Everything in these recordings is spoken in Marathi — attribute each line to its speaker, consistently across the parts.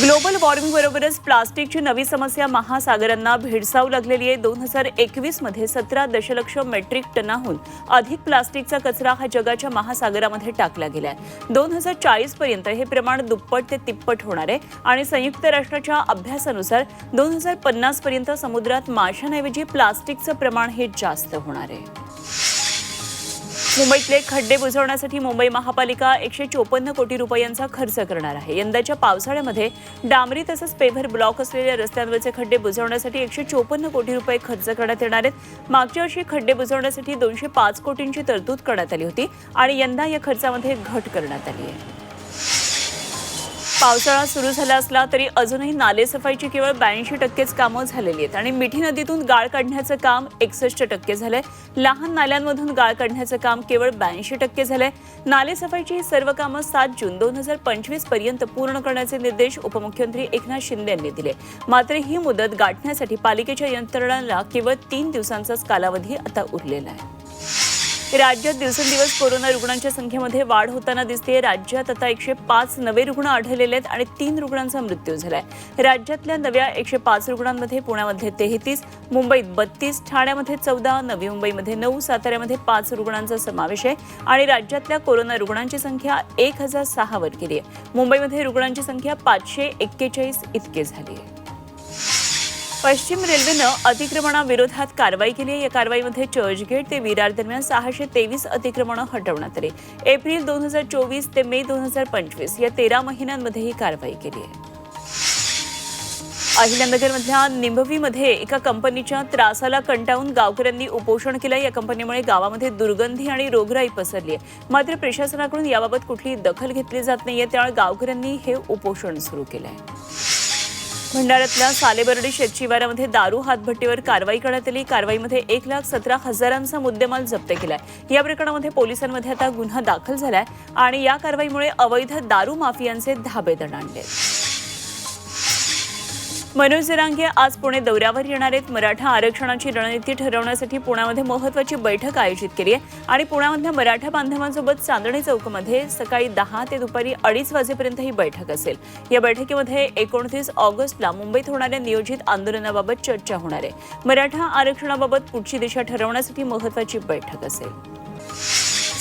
Speaker 1: ग्लोबल वॉर्मिंग बरोबरच प्लास्टिकची नवी समस्या महासागरांना भेडसावू लागलेली आहे. दोन हजार एकवीसमध्ये सतरा दशलक्ष मेट्रिक टनाहून अधिक प्लास्टिकचा कचरा हा जगाच्या महासागरामध्ये टाकला गेला आहे दोन हजार चाळीस पर्यंत हे प्रमाण दुप्पट ते तिप्पट होणार आहे. आणि संयुक्त राष्ट्राच्या अभ्यासानुसार दोन हजार पन्नास पर्यंत समुद्रात माशांऐवजी प्लास्टिकचं प्रमाण हे जास्त होणार आहे. मुंबईतले खड्डे बुजवण्यासाठी मुंबई महापालिका एकशे चोपन्न कोटी रुपयांचा खर्च करणार आहे. यंदाच्या पावसाळ्यामध्ये डांबरी तसंच पेव्हर ब्लॉक असलेल्या रस्त्यांवरचे खड्डे बुजवण्यासाठी एकशे चोपन्न कोटी रुपये खर्च करण्यात येणार आहेत. मागच्या वर्षी खड्डे बुजवण्यासाठी दोनशे पाच कोटींची तरतूद करण्यात आली होती आणि यंदा या खर्चामध्ये घट करण्यात आली आहे. पावसाळा सुरू झाला असला तरी अजूनही नालेसफाईची केवळ ब्याऐंशी टक्केच कामं झालेली आहेत. आणि मिठी नदीतून गाळ काढण्याचं काम एकसष्ट टक्के झालंय. लहान नाल्यांमधून गाळ काढण्याचं काम केवळ ब्याऐंशी टक्के झालंय. नालेसफाईची ही सर्व कामं सात जून दोन हजार पंचवीसपर्यंत पूर्ण करण्याचे निर्देश उपमुख्यमंत्री एकनाथ शिंदे यांनी दिले. मात्र ही मुदत गाठण्यासाठी पालिकेच्या यंत्रणांना केवळ तीन दिवसांचाच कालावधी आता उरलेला आहे. राज्यात दिवसेंदिवस कोरोना रुग्णांच्या संख्येमध्ये वाढ होताना दिसते राज्यात आता एकशे पाच नवे रुग्ण आढळलेले आहेत आणि तीन रुग्णांचा मृत्यू झालाय. राज्यातल्या नव्या एकशे पाच रुग्णांमध्ये पुण्यामध्ये तेहतीस मुंबईत बत्तीस ठाण्यामध्ये चौदा नवी मुंबईमध्ये नऊ साताऱ्यामध्ये पाच रुग्णांचा समावेश आहे आणि राज्यातल्या कोरोना रुग्णांची संख्या एक हजार सहावर गेली आहे. मुंबईमध्ये रुग्णांची संख्या पाचशे एक्केचाळीस इतकी झाली आहे. पश्चिम रेल्वेनं अतिक्रमणाविरोधात कारवाई केली आहे. या कारवाईमध्ये चर्चगेट ते विरार दरम्यान सहाशे तेवीस अतिक्रमणं हटवण्यात आली. एप्रिल दोन हजार चोवीस ते मे दोन हजार पंचवीस या तेरा महिन्यांमध्ये ही कारवाई केली आहे. अहिल्यानगरमधल्या निंभवीमध्ये एका कंपनीच्या त्रासाला कंटाळून गावकऱ्यांनी उपोषण केलं. या कंपनीमुळे गावामध्ये दुर्गंधी आणि रोगराई पसरली आहे. मात्र प्रशासनाकडून याबाबत कुठलीही दखल घेतली जात नाहीये. त्यामुळे गावकऱ्यांनी हे उपोषण सुरू केलं आहे भंडाऱ्यातल्या सालेबर्डी शेतशिवारामध्ये दारू हातभट्टीवर कारवाई करण्यात आली. कारवाईमध्ये एक लाख सतरा हजारांचा मुद्देमाल जप्त केलाय. या प्रकरणामध्ये पोलिसांमध्ये आता गुन्हा दाखल झालाय आणि या कारवाईमुळे अवैध दारू माफियांचे धाबे दणाणले मनोज जरांगे आज पुणे दौऱ्यावर येणार आहेत. मराठा आरक्षणाची रणनीती ठरवण्यासाठी पुण्यामध्ये महत्वाची बैठक आयोजित केली आहे. आणि पुण्यामधल्या मराठा बांधवांसोबत चांदणी चौकमध्ये सकाळी दहा ते दुपारी अडीच वाजेपर्यंत ही बैठक असेल. या बैठकीमध्ये एकोणतीस ऑगस्टला मुंबईत होणाऱ्या नियोजित आंदोलनाबाबत चर्चा होणार आहे. मराठा आरक्षणाबाबत पुढची दिशा ठरवण्यासाठी महत्वाची बैठक असेल.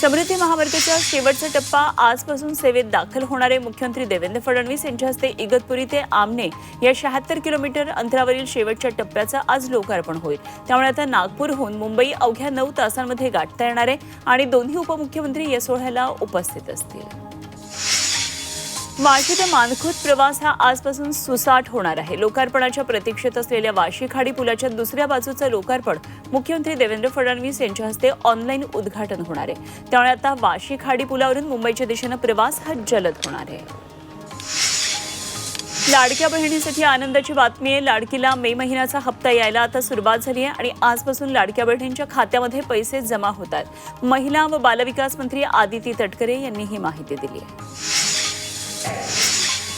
Speaker 1: समृद्धी महामार्गाच्या शेवटचा टप्पा आजपासून सेवेत दाखल होणारे मुख्यमंत्री देवेंद्र फडणवीस यांच्या हस्ते इगतपुरी ते आमने या शहात्तर किलोमीटर अंतरावरील शेवटच्या टप्प्याचं आज लोकार्पण होईल. त्यामुळे आता नागपूरहून मुंबई अवघ्या नऊ तासांमध्ये गाठता येणार आहे आणि दोन्ही उपमुख्यमंत्री या सोहळ्याला उपस्थित असतील. वाशी ते मानखुत प्रवास हा आजपासून सुसाट होणार आहे. लोकार्पणाच्या प्रतीक्षेत असलेल्या वाशी खाडी पुलाच्या दुसऱ्या बाजूचं लोकार्पण मुख्यमंत्री देवेंद्र फडणवीस यांच्या हस्ते ऑनलाईन उद्घाटन होणार आहे. त्यामुळे आता वाशी खाडी पुलावरून मुंबईच्या दिशेनं प्रवास हा जलद होणार आहे. लाडक्या बहिणीसाठी आनंदाची बातमी आहे. लाडकीला मे महिन्याचा हप्ता यायला आता सुरुवात झाली आहे आणि आजपासून लाडक्या बहिणींच्या खात्यामध्ये पैसे जमा होतात. महिला व बालविकास मंत्री आदिती तटकरे यांनी ही माहिती दिली आहे.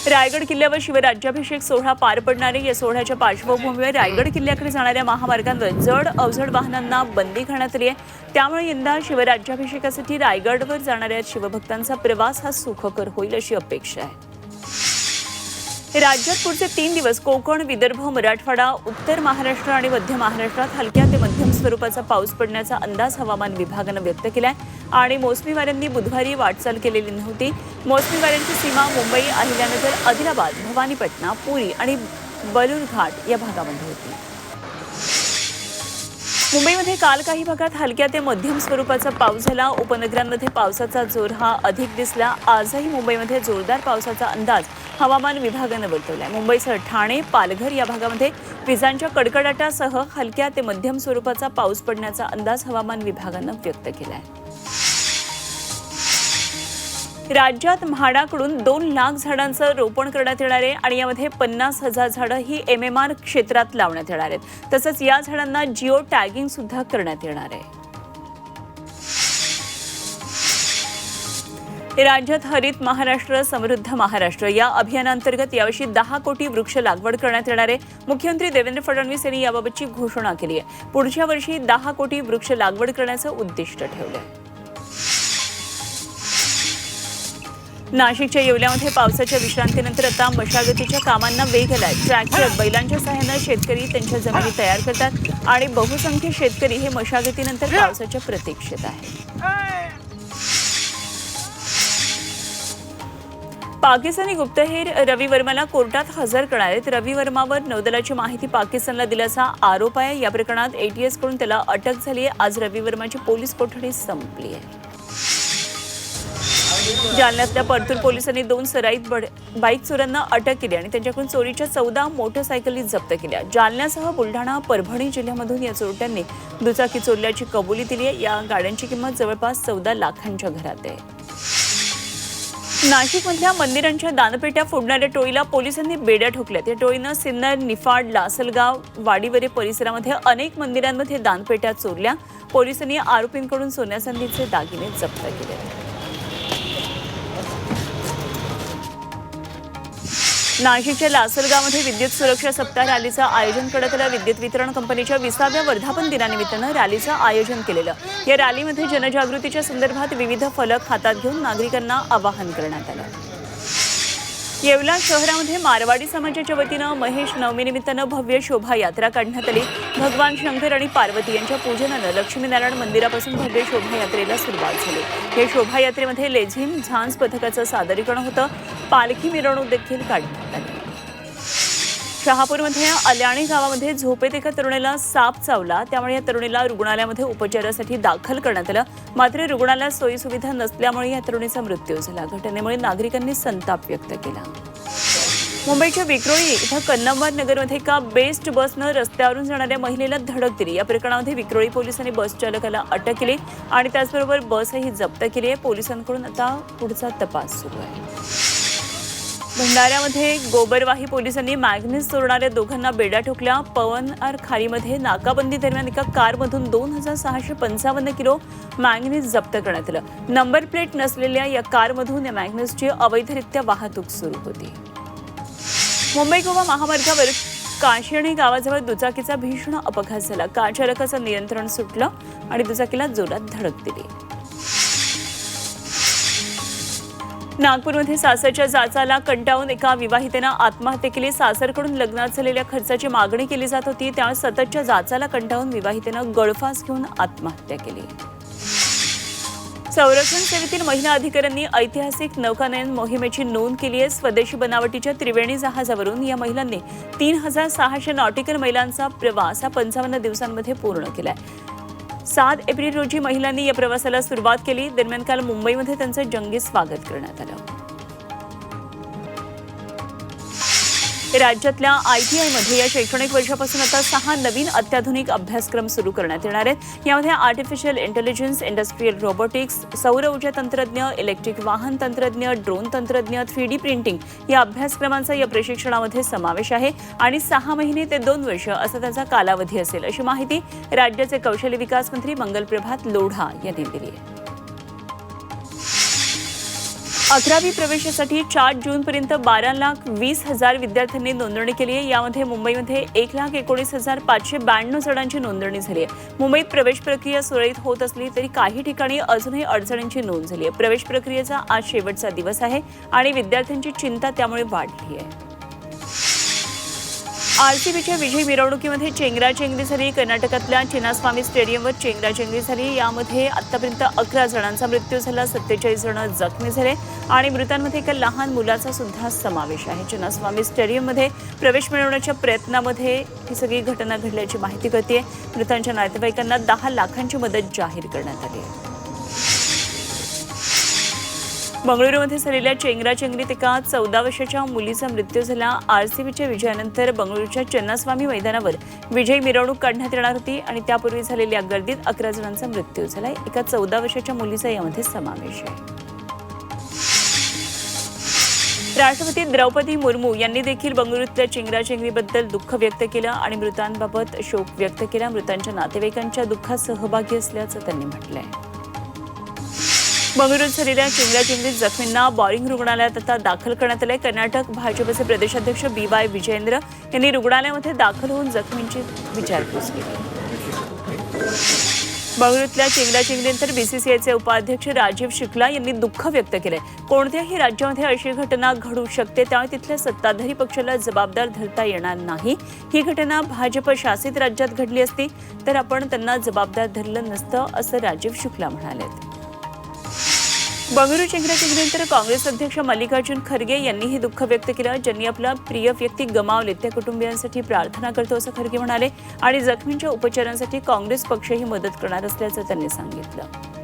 Speaker 1: रायगड किल्ल्यावर शिवराज्याभिषेक सोहळा पार पडणारे. या सोहळ्याच्या पार्श्वभूमीवर रायगड किल्ल्याकडे जाणाऱ्या महामार्गांवर जड अवजड वाहनांना बंदी घालण्यात आली आहे. त्यामुळे यंदा शिवराज्याभिषेकासाठी रायगडवर जाणाऱ्या शिवभक्तांचा प्रवास हा सुखकर होईल अशी अपेक्षा आहे. राज्यात पुढचे तीन दिवस कोकण विदर्भ मराठवाडा उत्तर महाराष्ट्र आणि मध्य महाराष्ट्रात हलक्या ते मध्यम स्वरूपाचा पाऊस पडण्याचा अंदाज हवामान विभागानं व्यक्त केलाय. आणि मोसमी वाऱ्यांनी बुधवारी वाटचाल केलेली नव्हती. मोसमी वाऱ्यांची सीमा मुंबई अहिल्यानगर आदिलाबाद भवानीपटना पुरी आणि बलूरघाट या भागामध्ये होती. मुंबईमध्ये काल काही भागात हलक्या ते मध्यम स्वरूपाचा पाऊस झाला. उपनगरांमध्ये पावसाचा जोर हा अधिक दिसला. आजही मुंबईमध्ये जोरदार पावसाचा अंदाज हवामान विभागानं वर्तवलाय. मुंबईसह ठाणे पालघर या भागामध्ये विजांच्या कडकडाटासह हलक्या ते मध्यम स्वरूपाचा पाऊस पडण्याचा अंदाज हवामान विभागानं व्यक्त केला आहे राज्यात म्हाडाकडून दोन लाख झाडांचं रोपण करण्यात येणार आहे आणि यामध्ये पन्नास हजार झाडं ही एम एम आर क्षेत्रात लावण्यात येणार आहेत. तसंच या झाडांना जिओ टॅगिंग सुद्धा करण्यात येणार आहे. राज्यात हरित महाराष्ट्र समृद्ध महाराष्ट्र या अभियानांतर्गत यावर्षी दहा कोटी वृक्ष लागवड करण्यात येणार आहे. मुख्यमंत्री देवेंद्र फडणवीस यांनी याबाबतची घोषणा केली आहे. पुढच्या वर्षी दहा कोटी वृक्ष लागवड करण्याचं उद्दिष्ट ठेवलं आहे नाशिकच्या येवल्यामध्ये पावसाच्या विश्रांतीनंतर आता मशागतीच्या कामांना वेग आलाय. ट्रॅक्टर बैलांच्या सहाय्यानं शेतकरी त्यांच्या जमिनी तयार करतात आणि बहुसंख्य शेतकरी हे मशागतीनंतर पावसाच्या प्रतीक्षेत आहेत. पाकिस्तानी गुप्तहेर रवी वर्माला कोर्टात हजर करणार. आहेत रवी वर्मावर नौदलाची माहिती पाकिस्तानला दिल्याचा आरोप आहे. या प्रकरणात एटीएसकडून त्याला अटक झाली आहे आज रवी वर्माची पोलीस कोठडी संपली आहे. जालन्यातल्या परतूर पोलिसांनी दोन सराईत बाईक चोरांना अटक केली आणि त्यांच्याकडून चोरीच्या चौदा मोटरसायकली जप्त केल्या. जालन्यासह बुलढाणा परभणी जिल्ह्यामधून या चोरट्यांनी दुचाकी चोरल्याची कबुली दिली आहे. या गाड्यांची किंमत जवळपास चौदा लाखांच्या घरात आहे. नाशिकमधल्या मंदिरांच्या दानपेट्या फोडणाऱ्या टोळीला पोलिसांनी बेड्या ठोकल्यात. या टोळीनं सिन्नर निफाड लासलगाव वाडीवरे परिसरामध्ये अनेक मंदिरांमध्ये दानपेट्या चोरल्या. पोलिसांनी आरोपींकडून सोन्याचांदीचे दागिने जप्त केले. नाशिकच्या लासलगावमध्ये विद्युत सुरक्षा सप्ताह रॅलीचं आयोजन करण्यात आलं. विद्युत वितरण कंपनीच्या विसाव्या वर्धापन दिनानिमित्तानं रॅलीचं आयोजन केलेलं. या रॅलीमध्ये जनजागृतीच्या संदर्भात विविध फलक हातात घेऊन नागरिकांना आवाहन करण्यात आलं. येवला शहरामध्ये मारवाडी समाजाच्या वतीनं महेश नवमीनिमित्तानं भव्य शोभायात्रा काढण्यात आली. भगवान शंकर आणि पार्वती यांच्या पूजनानं लक्ष्मीनारायण मंदिरापासून भव्य शोभायात्रेला सुरुवात झाली. या शोभायात्रेमध्ये लेझिम झांज पथकाचं सादरीकरण होतं. पालखी मिरवणूक देखील काढण्यात आली. शहापूरमध्ये अल्याणी गावामध्ये झोपेत एका तरुणीला साप चावला. त्यामुळे या तरुणीला रुग्णालयामध्ये उपचारासाठी दाखल करण्यात आलं. मात्र रुग्णालयात सोयीसुविधा नसल्यामुळे या तरुणीचा मृत्यू झाला. घटनेमुळे नागरिकांनी संताप व्यक्त केला. मुंबईच्या विक्रोळी इथं कन्नमवार नगरमध्ये एका बेस्ट बसनं रस्त्यावरून जाणाऱ्या महिलेला धडक दिली. या प्रकरणामध्ये विक्रोळी पोलिसांनी बस चालकाला अटक केली आणि त्याचबरोबर बसही जप्त केली आहे. पोलिसांकडून आता पुढचा तपास सुरू आहे. भंडाऱ्यामध्ये गोबरवाही पोलिसांनी मॅग्नेस चोरणाऱ्या दोघांना बेड्या ठोकल्या. पवन आर खारीमध्ये नाकाबंदी दरम्यान एका कारमधून दोन हजार सहाशे पंचावन्न किलो मॅग्नेस जप्त करण्यात आलं. नंबर प्लेट नसलेल्या या कारमधून या मॅग्नेसची अवैधरित्या वाहतूक सुरू होती. मुंबई गोवा महामार्गावर काशिणी गावाजवळ दुचाकीचा भीषण अपघात झाला. कार चालकाचं नियंत्रण सुटलं आणि दुचाकीला जोरात धडक दिली. नागपूरमध्ये सासरच्या जाचाला कंटाळून एका विवाहितेनं आत्महत्या केली. सासरकडून लग्नात झालेल्या खर्चाची मागणी केली जात होती. त्यामुळे सततच्या जाचाला कंटाळून विवाहितेनं गळफास घेऊन आत्महत्या केली. संरक्षण सेवेतील महिला अधिकाऱ्यांनी ऐतिहासिक नौकानयन मोहिमेची नोंद केली आहे. स्वदेशी बनावटीच्या त्रिवेणी जहाजावरून या महिलांनी तीन हजार सहाशे नॉटिकल मैलांचा प्रवास हा पंचावन्न दिवसांमध्ये पूर्ण केला आहे सात एप्रिल रोजी महिलांनी या प्रवासाला सुरुवात केली. दरम्यान काल मुंबईमध्ये त्यांचं जंगी स्वागत करण्यात आलं. राज्यातल्या आय टी आयमध्ये या शैक्षणिक वर्षापासून आता सहा नवीन अत्याधुनिक अभ्यासक्रम सुरू करण्यात येणार आहेत. यामध्ये आर्टिफिशियल इंटेलिजन्स इंडस्ट्रियल रोबोटिक्स सौर ऊर्जा तंत्रज्ञ इलेक्ट्रिक वाहन तंत्रज्ञ ड्रोन तंत्रज्ञ थ्री डी प्रिंटिंग या अभ्यासक्रमांचा या प्रशिक्षणामध्ये समावेश आहे आणि सहा महिने ते दोन वर्ष असा त्याचा कालावधी असेल अशी माहिती राज्याचे कौशल्य विकास मंत्री मंगल प्रभात लोढा यांनी दिली आहे. अकरावी प्रवेशासाठी चार जूनपर्यंत बारा लाख वीस हजार विद्यार्थ्यांनी नोंदणी केली आहे. यामध्ये मुंबईमध्ये एक लाख एकोणीस हजार पाचशे ब्याण्णव जणांची नोंदणी झाली आहे. मुंबईत प्रवेश प्रक्रिया सुरळीत होत असली तरी काही ठिकाणी अजूनही अडचणींची नोंद झाली आहे. प्रवेश प्रक्रियेचा आज शेवटचा दिवस आहे आणि विद्यार्थ्यांची चिंता त्यामुळे वाढली आहे. आरसीबीच्या विजयी मिरवणुकीमध्ये चेंगराचेंगरी झाली कर्नाटकातल्या चिनास्वामी स्टेडियमवर चेंगराचेंगरी झाली. यामध्ये आतापर्यंत अकरा जणांचा मृत्यू झाला सत्तेचाळीस जण जखमी झाले आणि मृतांमध्ये एका लहान मुलाचा सुद्धा समावेश आहे. चिनास्वामी स्टेडियममध्ये प्रवेश मिळवण्याच्या प्रयत्नामध्ये ही सगळी घटना घडल्याची माहिती कळते मृतांच्या नातेवाईकांना दहा लाखांची मदत जाहीर करण्यात आली आहे. बंगळुरूमध्ये झालेल्या चेंगराचेंगरीत एका चौदा वर्षाच्या मुलीचा मृत्यू झाला. आरसीबीच्या विजयानंतर बंगळुरूच्या चन्नास्वामी मैदानावर विजयी मिरवणूक काढण्यात येणार होती आणि त्यापूर्वी झालेल्या गर्दीत अकरा जणांचा मृत्यू झाला एका चौदा वर्षाच्या मुलीचा यामध्ये समावेश आहे. राष्ट्रपती द्रौपदी मुर्मू यांनी देखील बंगळुरूतल्या चेंगराचेंगरीबद्दल दुःख व्यक्त केलं आणि मृतांबाबत शोक व्यक्त केला. मृतांच्या नातेवाईकांच्या दुःखात सहभागी असल्याचं त्यांनी म्हटलं आहे बंगळुरूत झालेल्या चेंगराचेंगरीत जखमींना बॉरिंग रुग्णालयात आता दाखल करण्यात आले कर्नाटक भाजपचे प्रदेशाध्यक्ष बी वाय विजेंद्र यांनी रुग्णालयामध्ये दाखल होऊन जखमींची विचारपूस केली. बंगळुरूतल्या चिंगराचिंगरीनंतर बीसीसीआयचे उपाध्यक्ष राजीव शुक्ला यांनी दुःख व्यक्त केलंय. कोणत्याही राज्यामध्ये अशी घटना घडू शकते त्यामुळे तिथल्या सत्ताधारी पक्षाला जबाबदार धरता येणार नाही. ही घटना भाजप शासित राज्यात घडली असती तर आपण त्यांना जबाबदार धरलं नसतं असं राजीव शुक्ला म्हणाले बंगळुरू तर काँग्रेस अध्यक्ष मल्लिकार्जुन खरगे यांनीही दुःख व्यक्त केलं. ज्यांनी आपला प्रिय व्यक्ती गमावले. त्या कुटुंबियांसाठी प्रार्थना करतो असं खरगे म्हणाले. आणि जखमींच्या उपचारांसाठी काँग्रेस पक्षही मदत करणार असल्याचं त्यांनी सांगितलं.